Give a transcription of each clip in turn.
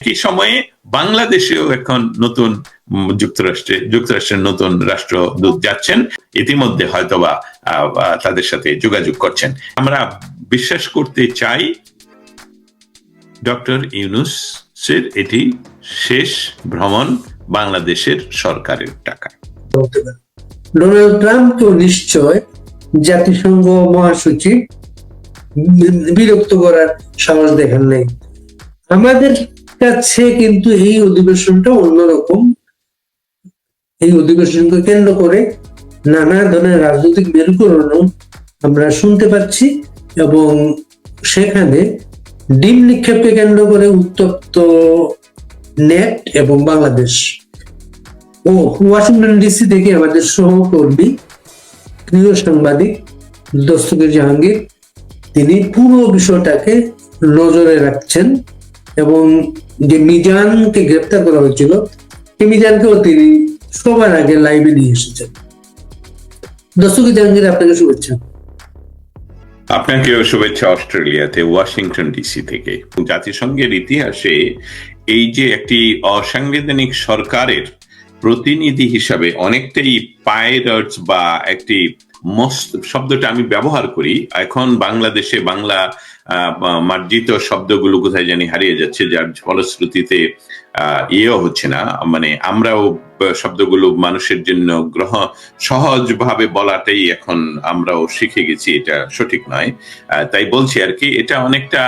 একই সময়ে বাংলাদেশেও এখন নতুন যুক্তরাষ্ট্রে, যুক্তরাষ্ট্রের নতুন রাষ্ট্রদূত যাচ্ছেন। ইতিমধ্যে হয়তোবা তাদের সাথে যোগাযোগ করছেন। আমরা বিশ্বাস করতে চাই ডক্টর ইউনুসের এটি শেষ ভ্রমণ বাংলাদেশের সরকারের টাকা। ডোনাল্ড ট্রাম্প তো নিশ্চয় জাতিসংঘ মহাসচিব বিরক্ত করার সাহস দেখান নাই। আমাদের কাছে কিন্তু এই অধিবেশনটা অন্যরকম। এই অধিবেশনকে কেন্দ্র করে নানা ধরনের রাজনৈতিক মেরুকরণ আমরা শুনতে পাচ্ছি এবং সেখানে ডিম নিক্ষেপকে কেন্দ্র করে উত্তপ্ত নেট এবং বাংলাদেশ। ও ওয়াশিংটন ডিসি থেকে আমাদের সহকর্মী, প্রিয় সাংবাদিক দস্তগীর জাহাঙ্গীর, তিনি পুরো বিষয়টাকে নজরে রাখছেন এবং যে মিজানকে গ্রেপ্তার করা হয়েছিল, সেই মিজানকেও তিনি সবার আগে লাইভে নিয়ে এসেছেন। দস্তগীর জাহাঙ্গীর, আপনাকে শুভেচ্ছা। আপনাকেও শুভেচ্ছা অস্ট্রেলিয়াতে, ওয়াশিংটন ডিসি থেকে। জাতিসংঘের ইতিহাসে এই যে একটি অসাংবিধানিক সরকারের প্রতিনিধি হিসাবে অনেকটাই পাইরাটস বা একটি মস্ত শব্দটা আমি ব্যবহার করি, এখন বাংলাদেশে বাংলা মার্জিত শব্দগুলো কোথায় জানি হারিয়ে যাচ্ছে, যার ফলশ্রুতিতে ইয়েও হচ্ছে না। মানে আমরাও শব্দগুলো মানুষের জন্য গ্রহ, সহজভাবে বলাটাই এখন আমরাও শিখে গেছি, এটা সঠিক নয়। তাই বলছি আর কি, এটা অনেকটা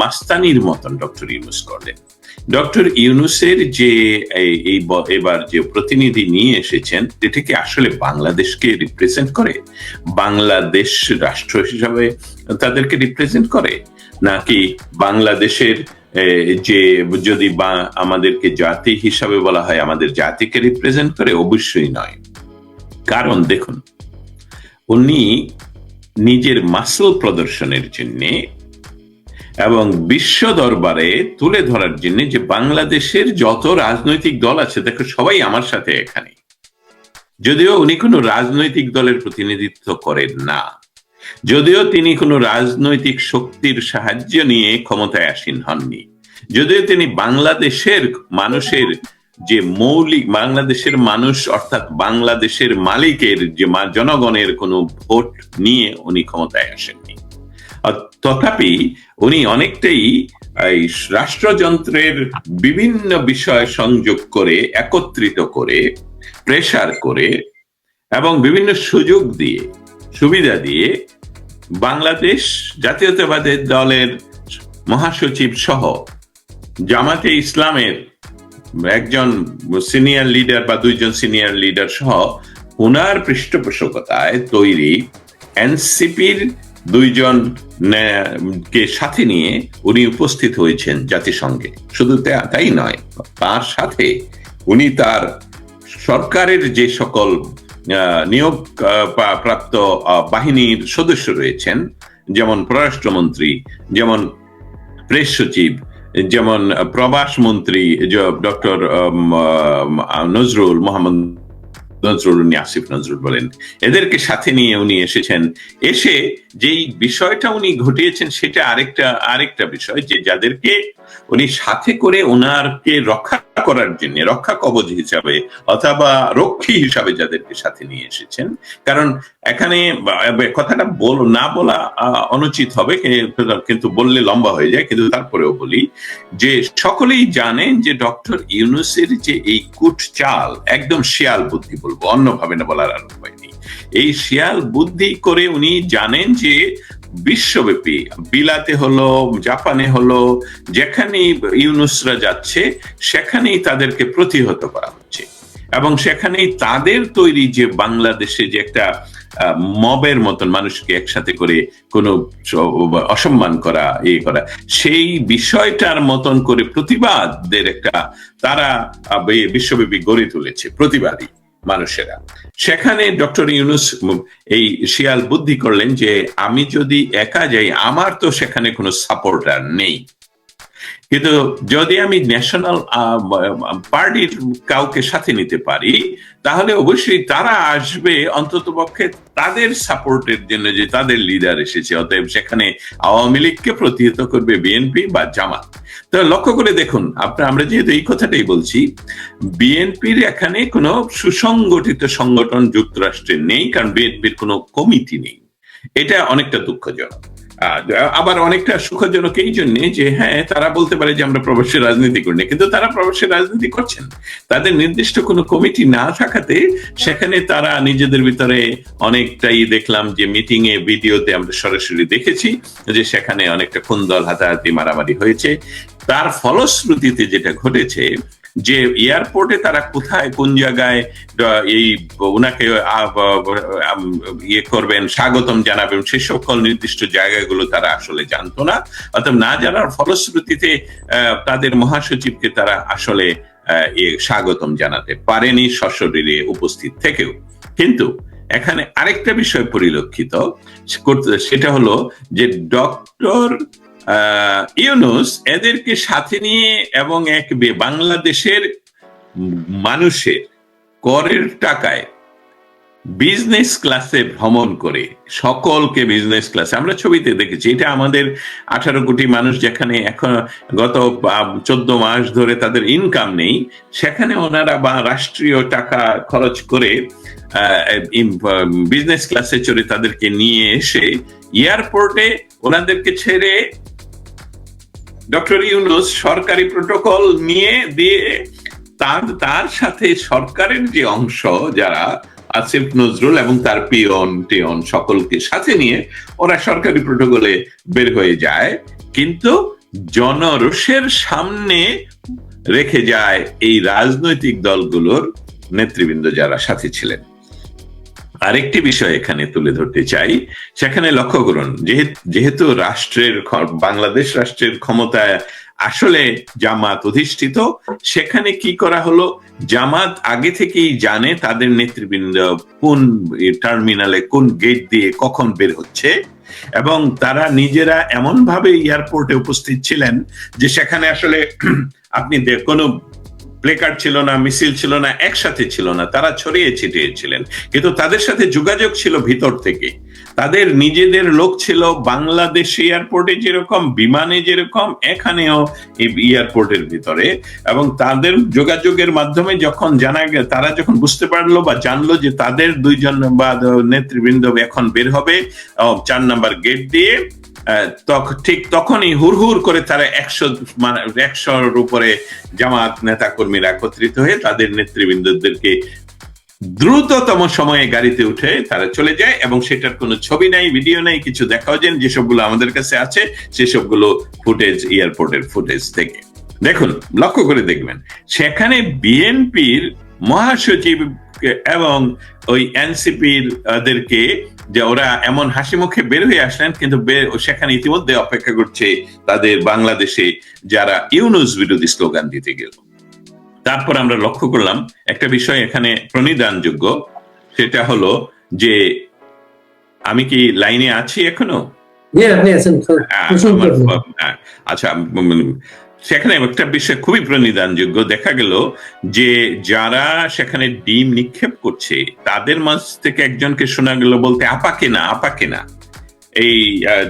মাস্তানির মতন ডক্টর ইউনুস করলেন। ডক্টর ইউনুসের যে এই- এবার যে প্রতিনিধি নিয়ে এসেছেন এটা কি আসলে বাংলাদেশকে রিপ্রেজেন্ট করে? বাংলাদেশ রাষ্ট্র হিসাবে তাদেরকে রিপ্রেজেন্ট করে? নাকি বাংলাদেশের যে যদি বা, আমাদেরকে জাতি হিসাবে বলা হয়, আমাদের জাতিকে রিপ্রেজেন্ট করে? অবশ্যই নয়। কারণ দেখুন, উনি নিজের মাসল প্রদর্শনের জন্য এবং বিশ্ব দরবারে তুলে ধরার জন্য যে বাংলাদেশের যত রাজনৈতিক দল আছে, দেখো সবাই আমার সাথে এখানে। যদিও উনি কোনো রাজনৈতিক দলের প্রতিনিধিত্ব করেন না। যদিও তিনি কোনো রাজনৈতিক শক্তির সাহায্য নিয়ে ক্ষমতায় আসীন হননি। যদিও তিনি বাংলাদেশের মানুষের যে মৌলিক, বাংলাদেশের মানুষ অর্থাৎ বাংলাদেশের মালিকের যে জনগণের কোনো ভোট নিয়ে উনি ক্ষমতায় আসেননি। তথাপি উনি অনেকটাই এই রাষ্ট্রযন্ত্রের বিভিন্ন বিষয় সংযোগ করে, একত্রিত করে প্রেসার করে এবং বিভিন্ন সুযোগ দিয়ে, সুবিধা দিয়ে বাংলাদেশ জাতীয়তাবাদের দলের মহাসচিব সহ জামাতে ইসলামের একজন সিনিয়র লিডার বা দুইজন সিনিয়র লিডার সহ ওনার পৃষ্ঠপোষকতায় তৈরি এনসিপির দুইজন কে সাথে নিয়ে উনি উপস্থিত হয়েছেন জাতিসংঘে। শুধু তাই নয়, তার সাথে উনি তার সরকারের যে সকল নিয়োগ প্রাপ্ত বাহিনীর সদস্য রয়েছেন, যেমন পররাষ্ট্রমন্ত্রী, যেমন প্রেস সচিব, যেমন প্রবাস মন্ত্রী ডক্টর নজরুল মোহাম্মদ নজরুল উনি আসিফ নজরুল বলেন। এদেরকে সাথে নিয়ে উনি এসেছেন। এসে যেই বিষয়টা উনি ঘটিয়েছেন, সেটা আরেকটা আরেকটা বিষয় যে যাদেরকে উনি সাথে করে ওনারকে রক্ষা করার জন্য রক্ষা কবচ হিসাবে অথবা রক্ষী হিসাবে যাদেরকে সাথে নিয়ে এসেছেন। কারণ এখানে কথাটা বল, না বলা অনুচিত হবে কিন্তু- বললে লম্বা হয়ে যায়। কিন্তু তারপরেও বলি যে সকলেই জানেন যে ডক্টর ইউনুসের যে এই কুট চাল একদম শিয়াল বুদ্ধি বলব, অন্যভাবে না বলার আর নেই। এই শিয়াল বুদ্ধি করে উনি জানেন যে বিশ্বব্যাপী। বিলাতে হলো, জাপানে হলো যেখানেই ইউনুসরা যাচ্ছে, সেখানেই তাদেরকে প্রতিহত করা হচ্ছে। এবং সেখানেই তাদের তৈরি যে বাংলাদেশে যে একটা মবের মতন মানুষকে একসাথে করে কোনো অসম্মান করা ইয়ে করা, সেই বিষয়টার মতন করে প্রতিবাদদের একটা তারা বিশ্বব্যাপী গড়ে তুলেছে প্রতিবাদী। মানুষেরা। সেখানে ডক্টর ইউনুস এই শিয়াল বুদ্ধি করলেন যে, আমি যদি একা যাই, আমার তো সেখানে কোনো সাপোর্টার নেই। কিন্তু যদি আমি ন্যাশনাল পার্টির কাউকে সাথে নিতে পারি, তাহলে অবশ্যই তারা আসবে অন্তত পক্ষে তাদের সাপোর্টের জন্য যে তাদের লিডার এসেছে। অতএব সেখানে আওয়ামী লীগকে প্রতিহত করবে বিএনপি বা জামাত। তো লক্ষ্য করে দেখুন আপনার আমরা যেহেতু এই কথাটাই বলছি বিএনপির এখানে কোনো সুসংগঠিত সংগঠন, যুক্তরাষ্ট্রে নেই, কারণ বিএনপির কোনো কমিটি নেই। এটা অনেকটা দুঃখজনক। আবার অনেকটা সুখজনক এই জন্যে যে হ্যাঁ তারা বলতে পারে যে আমরা প্রবাসী রাজনীতি করি না, কিন্তু তারা প্রবাসী রাজনীতি করছেন। তাদের নির্দিষ্ট কোনো কমিটি না থাকাতে সেখানে তারা নিজেদের ভিতরে অনেকটাই দেখলাম যে মিটিং এ ভিডিওতে আমরা সরাসরি দেখেছি যে সেখানে অনেকটা কুন্দল হাতাহাতি, মারামারি হয়েছে। তার ফলশ্রুতিতে যেটা ঘটেছে যে এয়ারপোর্টে তারা কোথায়, কোন জায়গায় এই ওনাকে ইয়ে করবেন, স্বাগতম জানাবেন, সে সকল নির্দিষ্ট জায়গাগুলো তারা আসলে জানতো না। অর্থাৎ না জানার ফলশ্রুতিতে তাদের মহাসচিবকে তারা আসলে স্বাগতম জানাতে পারেনি সশরীরে উপস্থিত থেকেও। কিন্তু এখানে আরেকটা বিষয় পরিলক্ষিত, সেটা হলো যে ডক্টর ইউনুস এদেরকে সাথে নিয়ে এবং এক বাংলাদেশের মানুষের করের টাকায় বিজনেস ক্লাসে ভ্রমণ করে, সকলকে বিজনেস ক্লাসে আমরা ছবিতে দেখেছি, এটা আমাদের আঠারো কোটি মানুষ যেখানে এখন গত চোদ্দ মাস ধরে তাদের ইনকাম নেই, সেখানে ওনারা বা রাষ্ট্রীয় টাকা খরচ করে বিজনেস ক্লাসে চড়ে তাদেরকে নিয়ে এসে এয়ারপোর্টে ওনাদেরকে ছেড়ে ডক্টর ইউনুস সরকারি প্রোটোকল নিয়ে দিয়ে তার তার সাথে সরকারের যে অংশ যারা, আসিফ নজরুল এবং তার পিয়ন টিয়ন সকলকে সাথে নিয়ে ওরা সরকারি প্রোটোকলে বের হয়ে যায়, কিন্তু জনরোষের সামনে রেখে যায় এই রাজনৈতিক দলগুলোর নেতৃবৃন্দ যারা সাথে ছিলেন। আরেকটি বিষয় এখানে তুলে ধরতে চাই, সেখানে লক্ষ্য করুন যেহেতু রাষ্ট্রের বাংলাদেশ রাষ্ট্রের ক্ষমতায় আসলে জামাত অধিষ্ঠিত, সেখানে কি করা হলো? জামাত আগে থেকেই জানে তাদের নেতৃবৃন্দ কোন টার্মিনালে কোন গেট দিয়ে কখন বের হচ্ছে, এবং তারা নিজেরা এমন ভাবে এয়ারপোর্টে উপস্থিত ছিলেন যে সেখানে আসলে আপনি কোনো প্লেকার্ড ছিল না, মিছিল ছিল না, একসাথে ছিল না, তারা ছড়িয়ে ছিটিয়ে ছিলেন কিন্তু তাদের সাথে যোগাযোগ ছিল ভিতর থেকে। তাদের নিজেদের লোক ছিল বাংলাদেশ এয়ারপোর্টে যেরকম, বিমানে যেরকম, এখানেও এয়ারপোর্টের ভিতরে। এবং তাদের যোগাযোগের মাধ্যমে যখন জানা তারা যখন বুঝতে পারল বা জানলো যে তাদের দুইজন বা নেতৃবৃন্দ এখন বের হবে চার নাম্বার গেট দিয়ে ঠিক তখনই হুড়হুড় করে তারা একশো মানে একশোর উপরে জামাত নেতা কর্মীরা একত্রিত হয়ে তাদের নেতৃবৃন্দদেরকে দ্রুততম সময়ে গাড়িতে উঠে তারা চলে যায় এবং সেটার কোনো ছবি নাই, ভিডিও নাই, কিছু দেখাও যায় যেসবগুলো আমাদের কাছে আছে, সেসবগুলো ফুটেজ, এয়ারপোর্টের ফুটেজ থেকে। দেখুন, লক্ষ্য করে দেখবেন, সেখানে বিএনপির মহাসচিব এবং ওই এনসিপির ওদেরকে যে ওরা এমন হাসি মুখে বের হয়ে আসলেন কিন্তু সেখানে ইতিমধ্যে অপেক্ষা করছে তাদের বাংলাদেশে যারা ইউনুস বিরোধী স্লোগান দিতে গেল। তারপর আমরা লক্ষ্য করলাম একটা বিষয় এখানে প্রণিধানযোগ্য সেটা হলো যে আমি কি লাইনে আছি এখনও? হ্যাঁ। আহ, আচ্ছা সেখানে একটা বিষয় খুবই প্রণিধানযোগ্য। দেখা গেল যে যারা সেখানে ডিম নিক্ষেপ করছে তাদের মাঝ থেকে একজনকে শোনা গেল বলতে আপাকে না আপাকে না? এই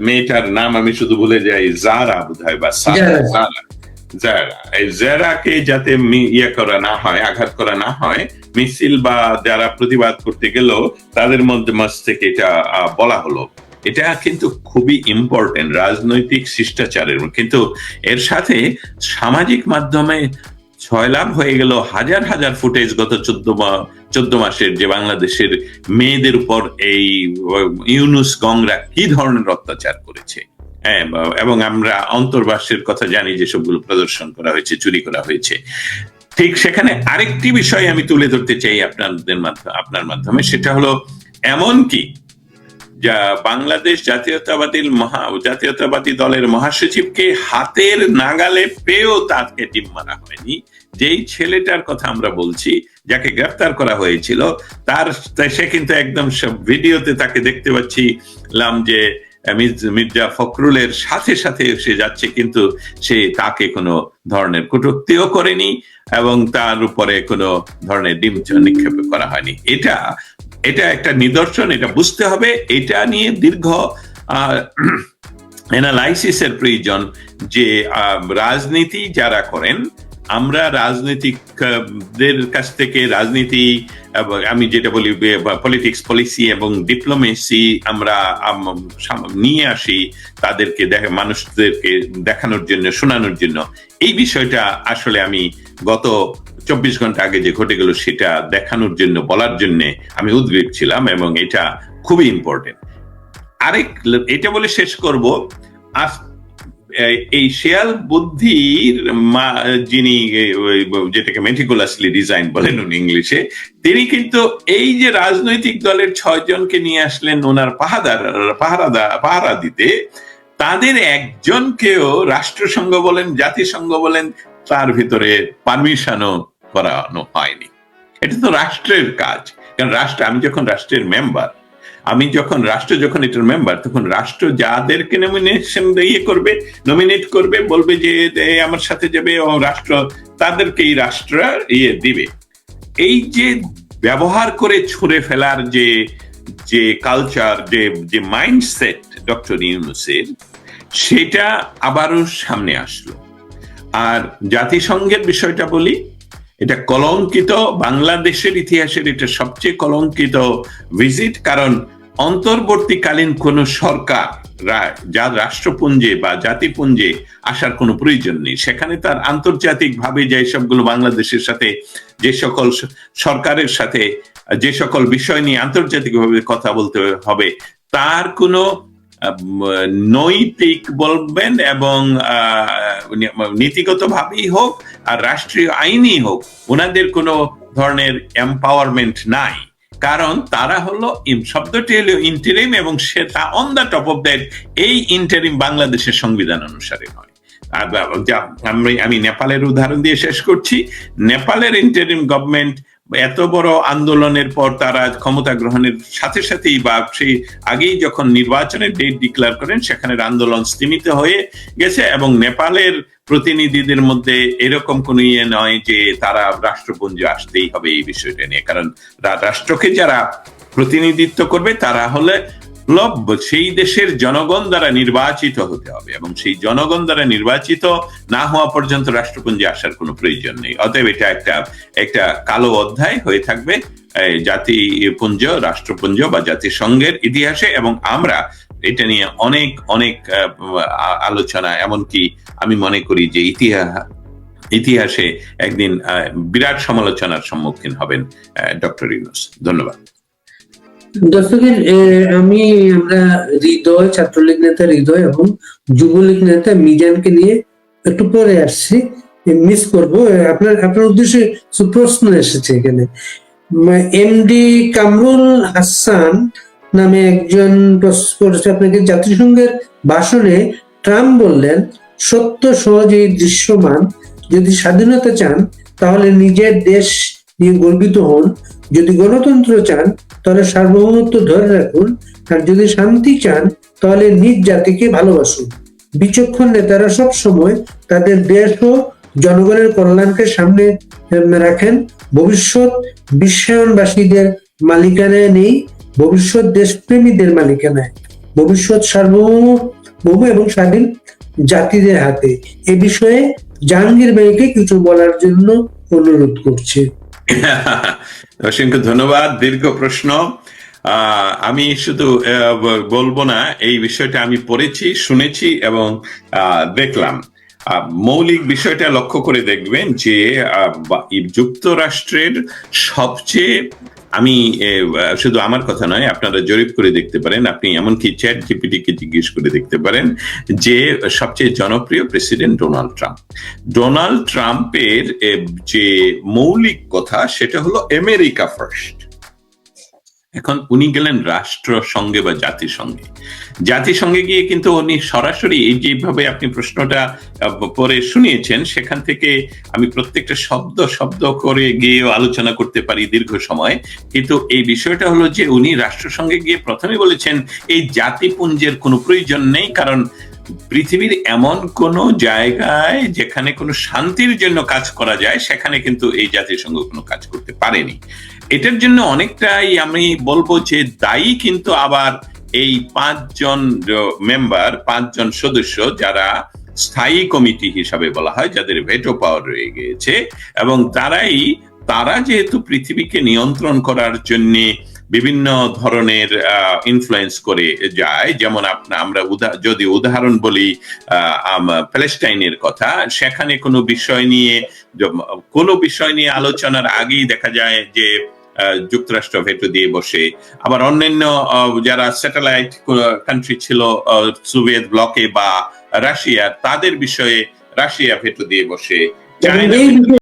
মেয়েটার নাম আমি শুধু ভুলে যাই জারা বোধ হয় বা সারা, জারা। জারা। জারা। এই জারাকে যাতে ইয়ে করা না হয় আঘাত করা না হয় মিছিল বা যারা প্রতিবাদ করতে গেল তাদের মধ্যে মাঝ থেকে এটা বলা হলো। এটা কিন্তু খুবই ইম্পর্টেন্ট রাজনৈতিক শিষ্টাচারের কিন্তু এর সাথে সামাজিক মাধ্যমে ছয়লাভ হয়ে গেল হাজার হাজার ফুটেজ গত চোদ্দ চোদ্দ মাসের যে বাংলাদেশের মেয়েদের উপর এই ইউনুস গংরা কি ধরনের অত্যাচার করেছে। হ্যাঁ, এবং আমরা অন্তর্বাসের কথা জানি যে সবগুলো প্রদর্শন করা হয়েছে চুরি করা হয়েছে। ঠিক সেখানে আরেকটি বিষয় আমি তুলে ধরতে চাই আপনাদের মাধ্যমে আপনার মাধ্যমে সেটা হলো এমন কি যা বাংলাদেশ জাতীয়তাবাদী মহা, জাতীয়তাবাদী দলের মহাসচিবকে হাতের নাগালে পেয়েও তাকে টিম মারা হয়নি। যেই ছেলেটার কথা আমরা বলছি, যাকে গ্রেফতার করা হয়েছিল, তার সে কিন্তু একদম ভিডিওতে তাকে দেখতে পাচ্ছিলাম যে মির্জ- মির্জা ফখরুলের সাথে সাথে সে যাচ্ছে, কিন্তু সে তাকে কোনো ধরনের কটূক্তিও করেনি এবং তার উপরে কোনো ধরনের ডিম নিক্ষেপ করা হয়নি। এটা এটা একটা নিদর্শন এটা বুঝতে হবে। এটা নিয়ে দীর্ঘ অ্যানালাইসিসের প্রয়োজন যে রাজনীতি যারা করেন আমরা রাজনীতিকদের কাছ থেকে রাজনীতি আমি যেটা বলি পলিটিক্স পলিসি এবং ডিপ্লোমেসি আমরা আম, নিয়ে আসি তাদেরকে দেখা মানুষদেরকে দেখানোর জন্য শোনানোর জন্য। এই বিষয়টা আসলে আমি গত চব্বিশ ঘণ্টা আগে যে ঘটে গেল সেটা দেখানোর জন্য, বলার জন্য আমি উদ্বেগ ছিলাম এবং এটা খুবই ইম্পর্টেন্ট আরেক এটা বলে শেষ করব। আজ এই- শেয়াল বুদ্ধির মা- যিনি যেটাকে মেটিকুলাসলি ডিজাইন বলেন উনি ইংলিশে, তিনি কিন্তু এই যে রাজনৈতিক দলের ছয় জনকে নিয়ে আসলেন ওনার পাহাদার, পাহারাদা, পাহারা দিতে, তাদের একজনকেও রাষ্ট্রসংঘ বলেন, জাতিসংঘ বলেন, তার ভিতরে পারমিশনও করানো হয়নি। এটা তো রাষ্ট্রের কাজ। কারণ রাষ্ট্র, আমি যখন রাষ্ট্রের মেম্বার আমি যখন, রাষ্ট্র যখন এটার মেম্বার তখন রাষ্ট্র যাদেরকে নমিনেশন ইয়ে করবে নমিনেট করবে, বলবে যে আমার সাথে যাবে, ও রাষ্ট্র তাদেরকে এই রাষ্ট্র ইয়ে দিবে। এই যে ব্যবহার করে ছুঁড়ে ফেলার যে যে কালচার যে যে মাইন্ডসেট ডক্টর ইউনুসের, সেটা আবারও সামনে আসলো। আর জাতিসংঘের বিষয়টা বলি এটা কলঙ্কিত বাংলাদেশের ইতিহাসের এটা সবচেয়ে কলঙ্কিত ভিজিট কারণ অন্তর্বর্তীকালীন কোন সরকার যার রাষ্ট্রপুঞ্জে বা জাতিপুঞ্জে আসার কোনো প্রয়োজন নেই। সেখানে তার আন্তর্জাতিক ভাবে যে সবগুলো বাংলাদেশের সাথে, যে সকল সরকারের সাথে, যে সকল বিষয় নিয়ে আন্তর্জাতিকভাবে কথা বলতে হবে, তার কোনো নৈতিক বলবেন এবং নীতিগত ভাবেই হোক আর রাষ্ট্রীয় আইনই হোক ওনাদের কোনো ধরনের এম্পাওয়ারমেন্ট নাই। কারণ তারা হলো শব্দটি হলো ইন্টারিম এবং সেটা on the top of that এই ইন্টারিম বাংলাদেশের সংবিধান অনুসারে নয় আমি আমি নেপালের উদাহরণ দিয়ে শেষ করছি। নেপালের ইন্টারিম গভর্নমেন্ট এত বড় আন্দোলনের পর তারা ক্ষমতা গ্রহণের সাথে সাথেই বা সেই আগেই যখন নির্বাচনের ডেট ডিক্লেয়ার করেন, সেখানের আন্দোলন স্তীমিত হয়ে গেছে এবং নেপালের প্রতিনিধিদের মধ্যে এরকম কোন ইয়ে নয় যে তারা রাষ্ট্রপুঞ্জ আসতেই হবে এই বিষয়টা নিয়ে। কারণ রাষ্ট্রকে যারা প্রতিনিধিত্ব করবে, তারা হলে হলো সেই দেশের জনগণ দ্বারা নির্বাচিত হতে হবে এবং সেই জনগণ দ্বারা নির্বাচিত না হওয়া পর্যন্ত রাষ্ট্রপুঞ্জে আসার কোনো প্রয়োজন নেই। অতএব এটা একটা একটা কালো অধ্যায় হয়ে থাকবে জাতিপুঞ্জ, রাষ্ট্রপুঞ্জ বা জাতিসংঘের ইতিহাসে এবং আমরা এটা নিয়ে অনেক অনেক আলোচনা। এমনকি আমি মনে করি যে ইতিহাস ইতিহাসে একদিন বিরাট সমালোচনার সম্মুখীন হবেন ডক্টর ইউনুস। ধন্যবাদ। দর্শকের আমি আমরা হৃদয়, ছাত্রলীগ নেতা হৃদয় এবং যুবলীগ নেতা মিজানকে নিয়ে একটু পরে আসছি মিস করব। আপনার আপনার উদ্দেশ্যে এসেছে এখানে। এমডি কামরুল হাসান নামে একজন প্রশ্ন আপনাকে জাতিসংঘের ভাষণে ট্রাম্প বললেন, সত্য সহজেই দৃশ্যমান। যদি স্বাধীনতা চান, তাহলে নিজের দেশ নিয়ে গর্বিত হন। যদি গণতন্ত্র চান, তাহলে সার্বভৌমত্ব ধরে রাখুন। আর যদি শান্তি চান, তাহলে নিজ জাতিকে ভালোবাসুন। বিচক্ষণ নেতারা সব সময় তাদের দেশ ও জনগণের কল্যাণকে সামনে রাখেন। ভবিষ্যৎ বিশ্বায়নবাসীদের মালিকানায় নেই, ভবিষ্যৎ দেশপ্রেমীদের মালিকানায়। ভবিষ্যৎ সার্বভৌম ভৌম এবং স্বাধীন জাতিদের হাতে। এ বিষয়ে জাহাঙ্গীর ভাইকে কিছু বলার জন্য অনুরোধ করছে। অসংখ্য ধন্যবাদ, দীর্ঘ প্রশ্ন। আমি শুধু বলব না, এই বিষয়টা আমি পড়েছি, শুনেছি এবং দেখলাম। মৌলিক বিষয়টা লক্ষ্য করে দেখবেন যে যুক্তরাষ্ট্রের সবচেয়ে আমি শুধু আমার কথা নয়, আপনারা জরিপ করে দেখতে পারেন, আপনি এমনকি চ্যাট জিপিটিকে জিজ্ঞেস করে দেখতে পারেন যে সবচেয়ে জনপ্রিয় প্রেসিডেন্ট ডোনাল্ড ট্রাম্প ডোনাল্ড ট্রাম্পের যে মৌলিক কথা সেটা হলো আমেরিকা ফার্স্ট এখন উনি গেলেন রাষ্ট্রসংঘে বা জাতিসংঘে। জাতিসংঘে গিয়ে কিন্তু উনি সরাসরি এই যেভাবে আপনি প্রশ্নটা পরে শুনিয়েছেন, সেখান থেকে আমি প্রত্যেকটা শব্দ শব্দ করে গিয়েও আলোচনা করতে পারি দীর্ঘ সময়। কিন্তু এই বিষয়টা হলো যে উনি রাষ্ট্রসংঘে গিয়ে প্রথমে বলেছেন, এই জাতিপুঞ্জের কোনো প্রয়োজন নেই কারণ পৃথিবীর এমন কোন জায়গায় যেখানে কোনো শান্তির জন্য কাজ করা যায়, সেখানে কিন্তু এই জাতিসংঘ কোনো কাজ করতে পারেনি। এটার জন্য অনেকটাই আমি বলব যে দায়ী কিন্তু আবার এই পাঁচজন মেম্বার পাঁচজন সদস্য যারা স্থায়ী কমিটি হিসাবে বলা হয়, যাদের ভেটো পাওয়ার রয়ে গিয়েছে এবং তারাই, তারা যেহেতু পৃথিবীকে নিয়ন্ত্রণ করার জন্য বিভিন্ন ধরনের ইনফ্লুয়েন্স করে যায়। যেমন আপনা আমরা যদি উদাহরণ বলি প্যালেস্টাইনের কথা সেখানে কোনো বিষয় নিয়ে কোনো বিষয় নিয়ে আলোচনার আগেই দেখা যায় যে যুক্তরাষ্ট্র ভেটো দিয়ে বসে। আবার অন্যান্য যারা স্যাটেলাইট কান্ট্রি ছিল সোভিয়েত ব্লকে বা রাশিয়া তাদের বিষয়ে রাশিয়া ভেটো দিয়ে বসে।